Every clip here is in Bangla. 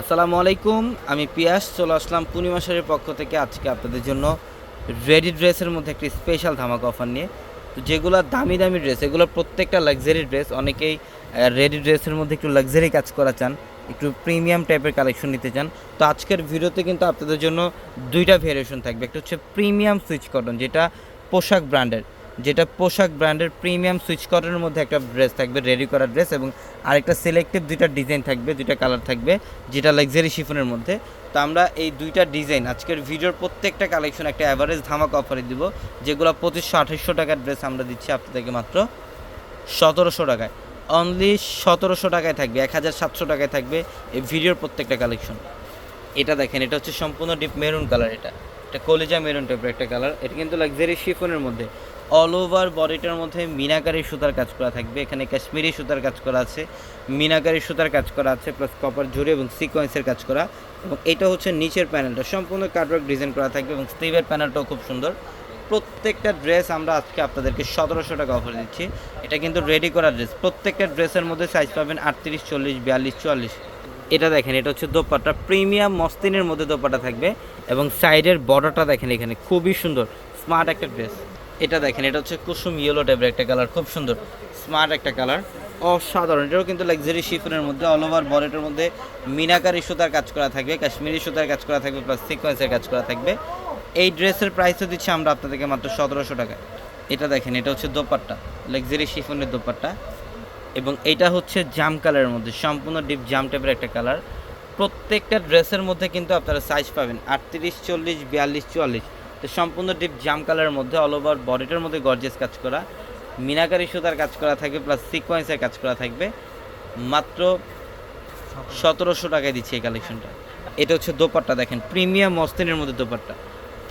আসসালামু আলাইকুম, আমি পিয়াস, চলে আসলাম পূর্ণিমা শাড়ির পক্ষ থেকে আজকে আপনাদের জন্য রেডি ড্রেসের মধ্যে একটি স্পেশাল ধামাকা অফার নিয়ে। তো যেগুলো দামি দামি ড্রেস এগুলো প্রত্যেকটা লাক্সারি ড্রেস অনেকেই রেডি ড্রেসের মধ্যে একটু লাক্সারি কাজ করা চান, একটু প্রিমিয়াম টাইপের কালেকশন নিতে চান। তো আজকের ভিডিওতে কিন্তু আপনাদের জন্য দুইটা ভেরিয়েশন থাকবে, একটা হচ্ছে প্রিমিয়াম সুইচ কটন যেটা পোশাক ব্র্যান্ডের যেটা পোশাক ব্র্যান্ডের প্রিমিয়াম সুইচ কটনের মধ্যে একটা ড্রেস থাকবে, রেডি করা ড্রেস এবং আরেকটা সিলেক্টিভ দুইটা ডিজাইন থাকবে, দুইটা কালার থাকবে, যেটা লাক্সারি শিফনের মধ্যে। তো আমরা এই দুইটা ডিজাইন, আজকের ভিডিওর প্রত্যেকটা কালেকশন একটা অ্যাভারেজ ধামাকা অফারে দিব, যেগুলো পঁচিশশো আঠাশশো টাকার ড্রেস আমরা দিচ্ছি আপনাদেরকে মাত্র সতেরোশো টাকায়। অনলি সতেরোশো টাকায় থাকবে, এক হাজার সাতশো টাকায় থাকবে এই ভিডিওর প্রত্যেকটা কালেকশন এটা দেখেন, এটা হচ্ছে সম্পূর্ণ ডিপ মেরুন কালার এটা। এটা কলিজা মেরুন টাইপের একটা কালার এটা কিন্তু লাক্সারি শিফনের মধ্যে। অল ওভার বডিটার মধ্যে মিনাকারি সুতার কাজ করা থাকবে। এখানে কাশ্মীরি সুতার কাজ করা আছে, মিনাকারি সুতার কাজ করা আছে প্লাস কপার জুড়ে এবং সিকোয়েন্সের কাজ করা। এবং এটা হচ্ছে নিচের প্যানেলটা সম্পূর্ণ কাটওয়ার্ক ডিজাইন করা থাকবে এবং স্লিভের প্যানেলটাও খুব সুন্দর। প্রত্যেকটা ড্রেস আমরা আজকে আপনাদেরকে সতেরোশো টাকা অফার দিচ্ছি। এটা কিন্তু রেডি করা ড্রেস প্রত্যেকটা ড্রেসের মধ্যে সাইজ পাবেন আটত্রিশ, চল্লিশ, বিয়াল্লিশ, চুয়াল্লিশ। এটা দেখেন, এটা হচ্ছে দোপাট্টা। প্রিমিয়াম মস্তিনের মধ্যে দোপাটা থাকবে এবং সাইডের বর্ডারটা দেখেন এখানে, খুবই সুন্দর। স্মার্ট একটা ড্রেস। এটা দেখেন, এটা হচ্ছে কুসুম ইয়েলো টাইপের একটা কালার খুব সুন্দর। স্মার্ট একটা কালার অসাধারণ। এটাও কিন্তু লাক্সারি শিফনের মধ্যে অল ওভার বডিটার মধ্যে মিনাকারি সুতার কাজ করা থাকবে, কাশ্মীরি সুতার কাজ করা থাকবে প্লাস সিকোয়েন্সের কাজ করা থাকবে। এই ড্রেসের প্রাইসও দিচ্ছি আমরা আপনাদেরকে মাত্র সতেরোশো টাকা। এটা দেখেন, এটা হচ্ছে দোপাট্টা লাক্সারি শিফনের দোপাট্টা। এবং এটা হচ্ছে জাম কালারের মধ্যে সম্পূর্ণ ডিপ জাম টাইপের একটা কালার। প্রত্যেকটা ড্রেসের মধ্যে কিন্তু আপনারা সাইজ পাবেন আটত্রিশ চল্লিশ বিয়াল্লিশ চুয়াল্লিশ। তো সম্পূর্ণ ডিপ জাম কালারের মধ্যে অল ওভার বডিটার মধ্যে গর্জেস কাজ করা। মিনাকারি সুতার কাজ করা থাকবে প্লাস সিকোয়েন্সের কাজ করা থাকবে। মাত্র সতেরোশো। টাকায় দিচ্ছে এই কালেকশনটা এটা হচ্ছে দোপাট্টা দেখেন প্রিমিয়াম মস্তিনের মধ্যে দোপাট্টা।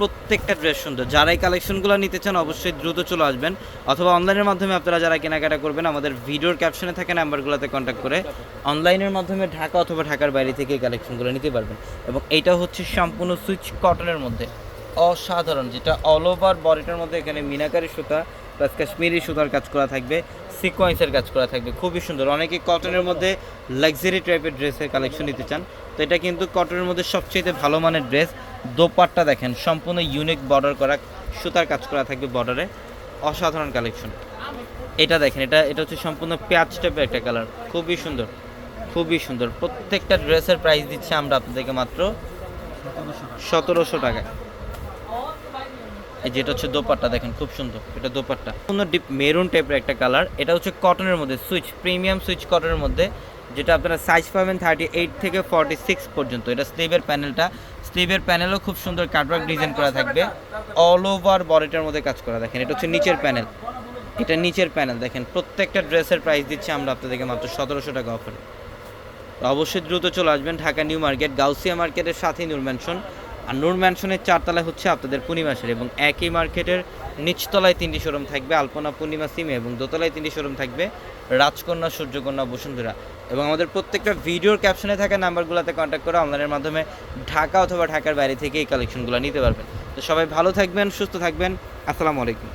প্রত্যেকটা ড্রেস সুন্দর। যারা এই কালেকশনগুলো নিতে চান অবশ্যই দ্রুত চলে আসবেন অথবা অনলাইনের মাধ্যমে আপনারা যারা কেনাকাটা করবেন, আমাদের ভিডিওর ক্যাপশনে থাকা নাম্বারগুলোতে কন্ট্যাক্ট করে অনলাইনের মাধ্যমে ঢাকা অথবা ঢাকার বাইরে থেকে এই কালেকশনগুলো নিতে পারবেন। এবং এটা হচ্ছে সম্পূর্ণ সুইচ কটনের মধ্যে। অসাধারণ, যেটা অল ওভার বডিটার মধ্যে এখানে মিনাকারি সুতা প্লাস কাশ্মীরি সুতার কাজ করা থাকবে, সিকোয়েন্সের কাজ করা থাকবে, খুবই সুন্দর। অনেকে কটনের মধ্যে লাক্সারি টাইপের ড্রেসের কালেকশন নিতে চান, তো এটা কিন্তু কটনের মধ্যে সবচেয়ে ভালো মানের ড্রেস দোপাট্টা দেখেন, সম্পূর্ণ ইউনিক বর্ডার করা সুতার কাজ করা থাকবে বর্ডারে অসাধারণ কালেকশন এটা দেখেন, এটা এটা হচ্ছে সম্পূর্ণ পেঁয়াজ টাইপের একটা কালার খুবই সুন্দর খুবই সুন্দর। প্রত্যেকটা ড্রেসের প্রাইস দিচ্ছি আমরা আপনাদেরকে মাত্র সতেরোশো টাকায়। এই যেটা হচ্ছে দোপাট্টা, দেখেন খুব সুন্দর, এটা দোপাট্টা। সুন্দর ডিপ মেরুন টাইপের একটা কালার এটা হচ্ছে কটনের মধ্যে, সুইচ প্রিমিয়াম সুইচ কটনের মধ্যে, যেটা আপনারা সাইজ পাবেন থার্টি এইট থেকে ফর্টি সিক্স পর্যন্ত। এটা স্লিভের প্যানেলটা স্লিভের প্যানেলও খুব সুন্দর কাটওয়ার্ক ডিজাইন করা থাকবে অল ওভার বডিটার মধ্যে কাজ করা। দেখেন, এটা হচ্ছে নিচের প্যানেল এটা নিচের প্যানেল দেখেন, প্রত্যেকটা ড্রেসের প্রাইস দিচ্ছি আমরা আপনাদেরকে মাত্র সতেরোশো টাকা অফারে অবশ্যই দ্রুত চলে আসবেন ঢাকা নিউ মার্কেট, গাউসিয়া মার্কেটের সাথেই নূর আর নূর ম্যানশনের চারতলায় হচ্ছে আপনাদের পূর্ণিমাসের এবং একই মার্কেটের নিচতলায় তিনটি শোরুম থাকবে আলপনা পূর্ণিমা সিমে এবং দোতলায় তিনটি শোরুম থাকবে রাজকন্যা, সূর্যকন্যা, বসুন্ধরা। এবং আমাদের প্রত্যেকটা ভিডিওর ক্যাপশনে থাকা নাম্বারগুলোতে কন্ট্যাক্ট করে অনলাইনের মাধ্যমে ঢাকা অথবা ঢাকার বাইরে থেকে এই কালেকশনগুলো নিতে পারবেন। তো সবাই ভালো থাকবেন, সুস্থ থাকবেন। আসসালামু আলাইকুম।